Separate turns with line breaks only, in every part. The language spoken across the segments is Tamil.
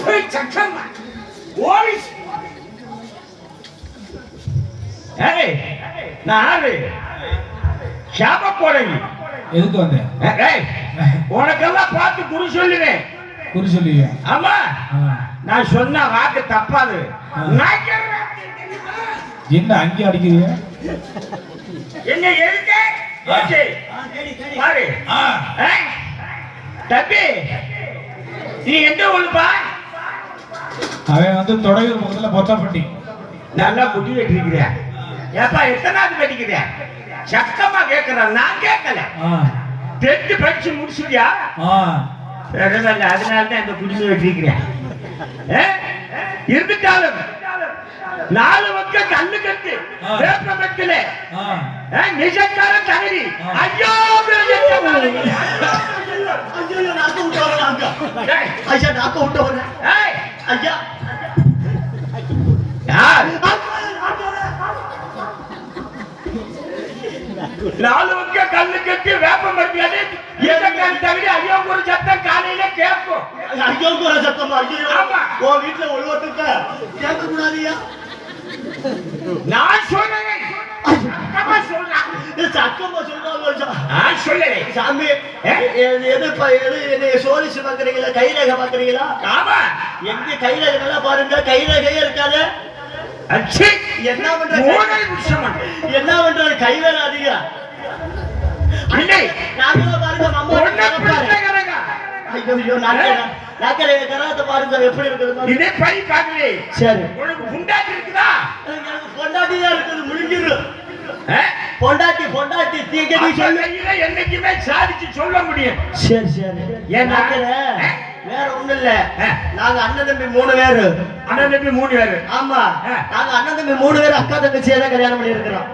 போய் சக்கம்மா ஓடிஸ் ஏய் நான் ஆறு சாப
எதுக்கு வந்தேன்?
ஏய் உனக்கெல்லாம் பார்த்து குரு சொல்லுவேன்
குறி சொல்லுவியா
ஆமா. நான் சொன்ன வாக்கு தப்பாது.
என்ன அங்கே அடிக்கிறீங்க?
என்ன எதுக்கு. பாரு. தம்பி நீ எந்த ஊருப்பா
அவன் வந்து தொடையூர் பக்கத்துல பொத்தப்பட்டி.
நல்லா முடி வெட்டிருக்கிறியா? ஏப்பா எத்தனாவது படிக்கிறியா? சக்கமா கேட்கிறேன் நான் கேட்கல டென்த் படிச்சு முடிச்சுடியா அதனால தான் இந்த குடிமை வெட்டிருக்கிறேன் இருந்துட்டாலும் நாலு பக்கம் கல்லு கட்டு. வேப்ப
ஆ.
நிஜக்கார தகுதி ஐயோ
கூட சத்தமா
ஆமா.
உன் வீட்டுல ஒழுவத்துக்க கேட்க கூடாதுயா
நான் சொல்றேன் சத்தமா சொல்றேன்
சக்கமா சொல்றாங்க
நான் சொல்லுறேன்
சாமி? எது என்னைய சோதிச்சு பாக்குறீங்களா கைரேகை பாக்குறீங்களா
ஆமா.
எங்க கைரேகை பாருங்க கைரேகையே இருக்காது. என்ன பண்ற? என்ன பண்றது கை வேலை அதிகம்
இல்லை
நாங்களும் பாருங்க. அம்மா. ஐயோ ஐயோ நாக்கரை கராத்த பாருங்க எப்படி இருக்குது.
இதே பை
சரி.
உனக்கு புண்டாட்டி இருக்குதா?
எனக்கு பொண்டாட்டி தான் இருக்குது
ஆ?
பொண்டாட்டி பொண்டாட்டி சொல்லு.
கையில என்னைக்குமே சாதிச்சு சொல்ல முடியும்.
சரி சரி.
ஏன்னா?
நாக்கரை வேற ஒண்ணும் இல்ல. நாங்க அண்ணன் தம்பி மூணு பேரு.
அண்ணன் தம்பி மூணு பேரு.
ஆமா. நாங்க அண்ணன் தம்பி மூணு பேரு அக்கா தங்கச்சியை தான் கல்யாணம் பண்ணி இருக்கிறோம்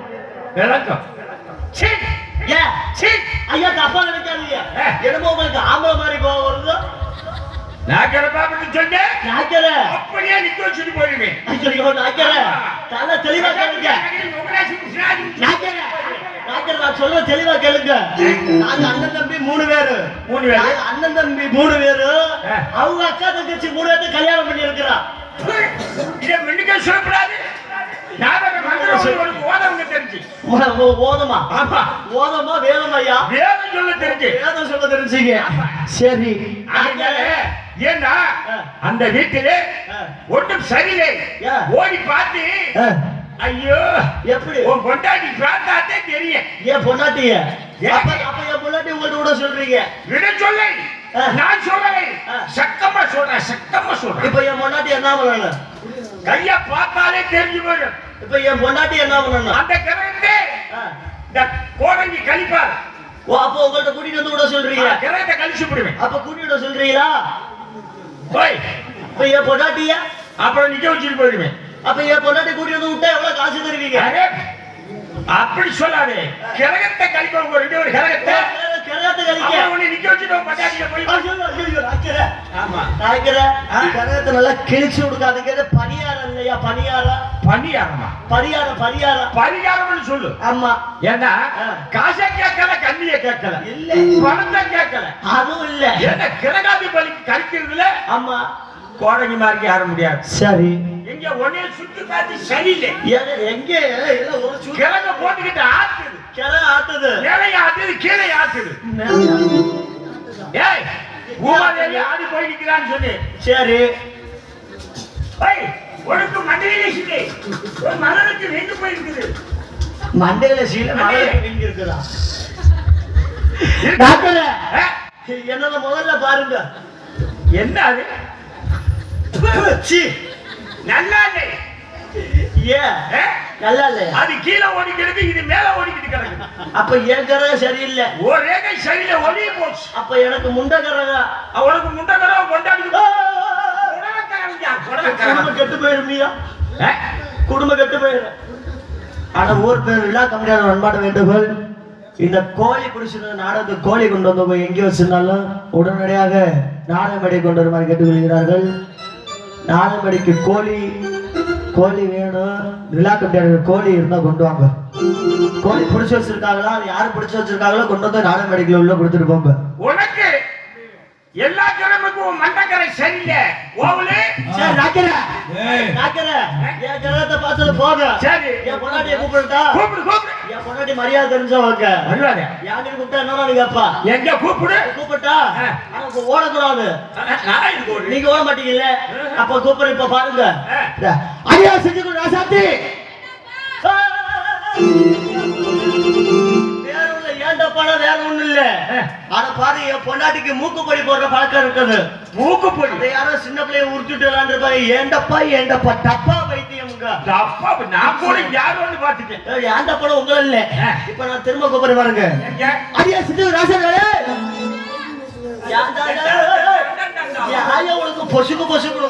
விளக்கம் சீ,
ஏன்
சீ.
ஐயா தப்பா நினைக்காதீங்க. என்னமோ உங்களுக்கு ஆம்பளை மாதிரி கோவம்.
நான் கிடப்பாப்பட்டு சொன்னேன்
நாக்கரை.
அப்படியே நிக்க வச்சுட்டு போயிருவேன்
ஐயோ நாக்கரை. தலை தெளிவா கேளுங்க. நாக்கரை. நாக்கரை நான் சொல்ல தெளிவா கேளுங்க. நாங்க அண்ணன் தம்பி மூணு பேரு.
மூணு பேரு.
அண்ணன் தம்பி மூணு பேரு. அவங்க அக்கா தங்கச்சி மூணு பேர்த்து கல்யாணம் பண்ணி இருக்கிறா
இதை மின்னுக்க சொல்லக்கூடாது.
சரி.
ஏன்னா. அந்த வீட்டிலே. ஒன்றும் சரியில்லை. ஓடி பார்த்து ஐயோ
எப்படி?
உன் பொண்டாட்டி பார்த்தாத்தே தெரியும்.
ஏன் பொண்டாட்டிய? அப்ப என் பொண்டாட்டி உங்கள்ட்ட விட சொல்றீங்க.
விட சொல்லை. நான்
ஆ.
சத்தமா சொல்றேன் சத்தமா சொல்றேன்
இப்ப என் பொண்டாட்டி என்ன பண்ணணும்?
கைய பார்த்தாலே தெரிஞ்சு போயிடும்.
இப்ப என் பொண்டாட்டி என்ன பண்ணணும்?
அந்த கிரகத்தை. இந்த கோடங்கி கழிப்பார்.
ஓ அப்ப உங்கள்ட்ட கூட்டிட்டு வந்து விட சொல்றீங்க
கிரகத்தை கழிச்சு விடுவேன்.
அப்ப கூட்டிட்டு சொல்றீங்களா?
போய்
இப்ப என் பொண்டாட்டிய?
அப்புறம் நிக்க வச்சுட்டு போயிடுவேன்?
அப்ப என் பொண்டாட்டி கூட்டிட்டு வந்து விட்டா எவ்வளவு காசு தருவீங்க?
அப்படி சொல்லாதே. கிரகத்தை கழிப்ப உங்க ரெண்டு ஒரு கிரகத்தை.
பணியாரம் இல்லையா பணியாரம்.
பணியாரமா
பரிகாரம் பரிகாரம்.
பரிகாரம்னு சொல்லு.
ஆமா.
ஏன்னா. காசை கேட்கல கண்ணிய கேட்கல.
இல்ல.
பணத்தை கேட்கல.
அதுவும் இல்ல.
ஏன்னா கிரகாதிபதி கழிக்கிறதுல
ஆமா.
கோடங்கி மாதிரி யார முடியாது.
சரி.
எங்க உன்னைய சுத்தி பார்த்து சரியில்லை.
எங்க- ஒரு
கிழங்க போட்டுக்கிட்டு ஆட்டுது
கிரகம் ஆட்டுது
மேலே ஆட்டுது கீழே ஆட்டுது ஏய் பூமாதேவி ஆடி போய் நிக்கிறான்னு சொல்லி.
சரி.
உனக்கு மண்டையிலே இல்லை ஒரு மலருக்கு ரெண்டு போயிருக்குது.
மண்டையில சீல நீங்க இருக்குதா
இருக்கு.
டாக்டர்! முதல்ல பாருங்க.
என்ன அது? நல்லா இல்லை
ஏன்? நல்லா
அது கீழே ஓடிக்கிறது இது மேல ஓடிக்கிட்டு கிடக்குது
அப்ப என் கரகம் சரியில்லை.
ஒரு ரேகை சரியில்லை ஒளிய போச்சு.
அப்ப எனக்கு முண்ட கரகம்.
அவனுக்கு முண்டகரவ கொண்டாடி
குடும்பம் கெட்டு போயிருமியா குடும்பம் கெட்டு போயிடும் ஆனா ஊர் பேர் விழா கம்மியான அன்பான வேண்டுகோள். இந்த கோழி பிடிச்சிருந்த நாடகத்தை கோழி கொண்டு வந்து போய் எங்கே வச்சிருந்தாலும் உடனடியாக நாடக மேடை கொண்டு வருமாறு கேட்டுக்கொள்கிறார்கள் நாடக மேடைக்கு கோழி கோழி வேணும். விழா கம்பியாரு கோழி இருந்தால் கொண்டு வாங்க. கோழி பிடிச்சி வச்சிருக்காங்களா? அது யாரு பிடிச்சு வச்சிருக்காங்களோ கொண்டு வந்து நாடக மேடைக்குள்ள உள்ள கொடுத்துட்டு போங்க.
உனக்கு எல்லா கிழமைக்கும் மண்டக்கரை சரியில்லை. ஓவலு
சரி
ஏய்.
நாக்கிறேன் என் கிரகத்தை பார்த்தது போக
சரி.
என் பொண்டாட்டியை கூப்பிடுட்டா
கூப்பிடு கூப்பிடு.
என் பொண்டாட்டி மரியாதை தெரிஞ்சவங்க
வருவாரு
யாரு கூப்பிட்டா என்ன நீங்க அப்பா
எங்க கூப்பிடு?
கூப்பிட்டா இப்ப ஓடக்கூடாது. நீங்க ஓட மாட்டீங்கல்ல? அப்ப கூப்பிடுற இப்ப பாருங்க. ஐயா செஞ்சு ராசாத்தி. வேற ஏன்டா பணம் வேற ஒண்ணு இல்ல ஆனா பாரு என் பொண்டாட்டிக்கு மூக்குப்பொடி போடுற பழக்கம் இருக்குது
மூக்கு பொடி
அதை யாரோ சின்ன பிள்ளைய உருட்டுட்டு விளாண்டுருப்பாங்க ஏண்டப்பா ஏண்டப்பா டப்பா வைத்தியம்ங்க
அப்பா நான் கூட யாரும் ஒண்ணு பாத்துட்டேன்
ஏன்டா படம் உங்கள இல்ல. இப்ப நான் திரும்ப கூப்பிடுற பாருங்க ராசாத்தி ஏன்டா ஏன் ஆயா உனக்கு பொசுக்கு பொசுக்கு.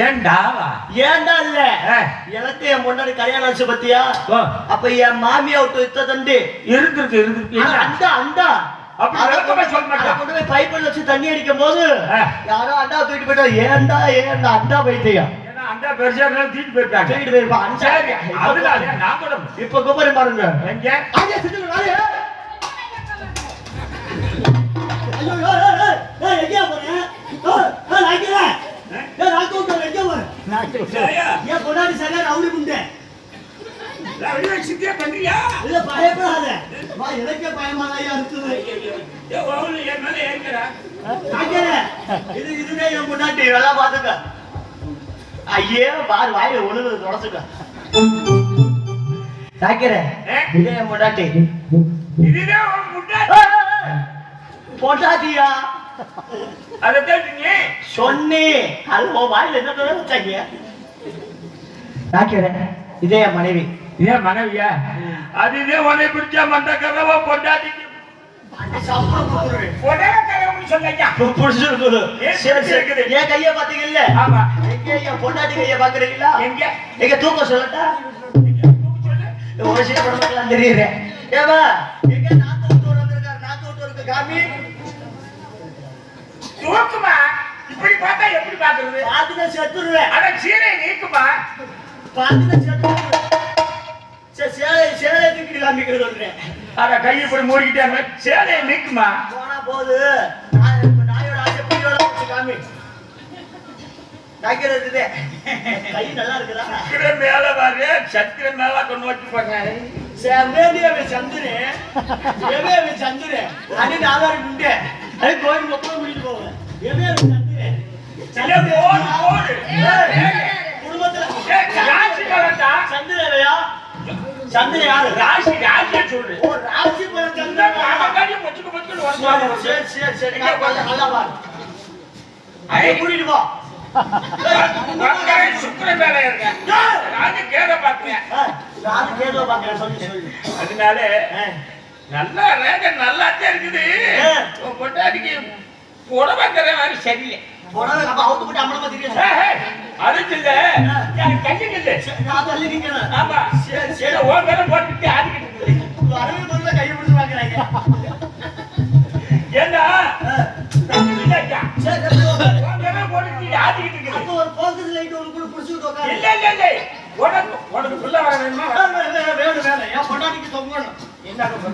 ஏண்டா
ஏன்டா இல்ல. எனக்கு என் முன்னாடி கல்யாணம் ஆச்சு பத்தியா அப்ப என் மாமியா விட்டு இத்த தண்டி
இருந்திருக்கு இருந்திருக்கு?
அண்டா அண்டா அதை. அதை கொண்டு போய் பைப்பில் வச்சு தண்ணி அடிக்கும் போது. யாரோ அண்டா தூக்கிட்டு போயிட்டா ஏன்டா ஏன்டா அண்டா
ஏன்னா அந்த பெருசா தூக்கிட்டு போயிட்டாங்க
தூக்கிட்டு போயிருப்பா அண்டா
சரி அதனால நான் கூட
இப்ப கூப்பிடு பாருங்க
எங்க
ஆயா செஞ்சு நாளே ஐயோ ஏய், எங்கேயா போறேன் ஏய், ஏய், ஏன் பொண்டாட்டி சரியா ரவுடி முண்டை?
சித்தியா பண்றியா
இல்ல, பயப்படாத. வா, எனக்கே பயமாதாயா இருக்குது.
என் மேல ஏற்கிறா.
இது இதுவே என் பொண்டாட்டி, நல்லா பாத்துக்க. ஐயே, பாரு, வாயில ஒழுகுது, தொடச்சுக்க. நாய்க்கிறேன்.
ஏ?
இதே.
இதுதான் முன்னாடி
ஏய். பொண்டாட்டியா
அதைத்தான் நீ
சொன்னி. அது உன் வாயில என்ன தடவை வச்சாங்க நாக்கிறேன் இதே என் மனைவி.
ஏன் மனைவியா? அது இதே உன்னை பிடிச்சா மண்ட கதவா பொண்டாட்டிக்கு?
என் கைய பாத்தீங்கல்ல
ஆமா.
எங்க என் பொண்டாட்டி கைய பாக்குறீங்களா
எங்க?
எங்க தூக்கம் சொல்லட்டா? ஒரு சில ஏவா எங்க நாத்து விட்டு வந்திருக்காரு. நாத்து விட்டு இருக்கு காமி.
தூக்குமா இப்படி பார்த்தா எப்படி பாக்குறது
பாத்துதான் செத்துருவேன்.
அட சீரை நீக்குமா?
பாத்துதான் செத்துருவேன். சேலை சேலை தூக்கிட்டு காமிக்கிறது
அட கை இப்படி மூடிக்கிட்டே சேலையை நீக்குமா?
போனா இப்ப நாயோட ஆசை காமி. கை நல்லா இருக்குதா?
சக்கரை மேல பாரு. சக்கரை மேல கொண்டு வச்சு போறேன்
செவ்வேலியவே சந்துரு எவேவே சந்துரு அடி நாலாறு குண்டே. அது கோயில் மொத்தம் முடிட்டு போவேன் எவேவே சந்துரு
இல்ல, போடு, போடு.
ஏய், குடும்பத்துல
ஏய், ராசி பலன்டா.
சந்துரையா சந்துரு யாரு?
ராசி ராசியை சொல்லு.
ஓ ராசி பழம்
இந்த
சந்துரு
காமக்காரி பொச்சுக்கு பொச்சுக்கு வருவாங்க.
சரி சரி சரி நான் கொஞ்சம் நல்லா பாரு அதை கூட்டிட்டு போ.
வந்தாய் சுக்கிர மேல இருக்க. ராஜு கேத பாக்குறேன்.
நான் கேதோ பாக்கிறேன் சொல்லி சொல்லி.
அதனால. நல்லா ரேக நல்லாத்தான் இருக்குது.
ஆ.
உன் பொண்டாட்டிக்கு புடவை தர மாதிரி சரியில்லை.
புடவை அவுத்து போட்டு அம்மனமா தெரியும்
அதுக்கு இல்ல. கையுக்கு இல்ல.
தள்ளி நிக்கிறேன்.
ஆமா.
சரி, சரி.
உன் மேல போட்டுட்டு ஆடிக்கிட்டு இருக்குது.
வரவே முதல்ல கையை பிடிச்சு வாங்குறாங்க
ஏண்டா? இருக்குது வேணுமா?
வேணும், வேணும், வேணும், வேணும். என் பொண்டாட்டிக்கு தொங்கணும்.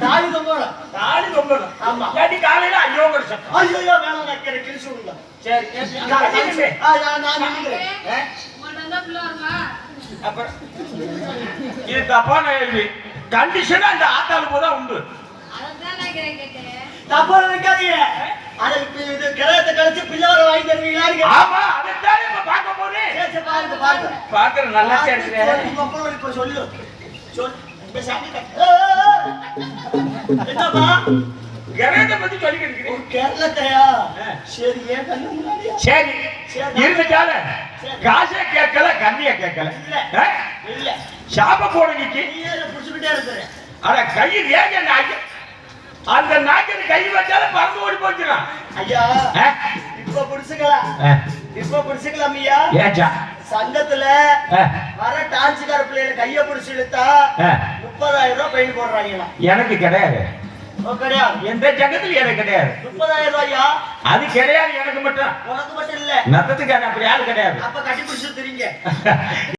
தாலி தொங்கணும்.
தாலி தொங்கணும்
ஆமா.
இல்லாட்டி காலையில ஐயோ ஒரு சத்தம்
ஐயையோ, வேணாம், நான் கீழே கிழிச்சு விடுங்க.
சரி
நான் நான் நான் நின்னுக்கிறேன்.
அப்புறம் இது தப்பான கேள்வி கண்டிஷன் அந்த ஆத்தாளுக்கு தான் உண்டு
தப்பா நினைக்காதீங்க. அது இப்ப இது கிரகத்தை கழிச்சு பிள்ளையோட வாங்கி தருவீங்களான்னு கேட்டேன்.
ஆமா அதைத்தான் இப்ப பார்க்க போறேன்
பாருங்க, பாருங்க.
பாக்குற நல்லா
சொல்லு,
கேட்டுக்கிறேன்
இப்ப சொல்லு. சொல்லு. இந்த சாமி என்னப்பா
கிரகத்தை பத்தி இருக்கிறேன்.
கேரளத்தையா? சரி ஏன் கண்ணு
சரி இருந்துச்சால
சரி.
காசை கேட்கல கண்ணிய கேட்கல.
இல்ல.
சாப
ஏன் புடிச்சுக்கிட்டே இருக்கிற.
அட கை ஏக நாய்க்கு. அந்த நாய்க்கு கை வச்சாலும் பறந்து ஓடி போச்சுறான்
ஐயா இப்ப புடிச்சுக்கலாம் இப்ப புடிச்சுக்கலாம் ஐயா
ஏச்சா
சங்கத்துல வர டான்ஸுக்கார பிள்ளைகளை கைய புடிச்சு இழுத்தா முப்பதாயிரம் ரூபாய் பெயின் போடுறாங்களா
எனக்கு
கிடையாது.
எந்த ஜகத்துல எனக்கு கிடையாது.
முப்பதாயிரம் ரூபாயா?
அது கிடையாது எனக்கு மட்டும்.
உனக்கு மட்டும் இல்ல.
நத்தத்துக்கான அப்படி ஆள் கிடையாது.
அப்ப கட்டி பிடிச்சு தெரியுங்க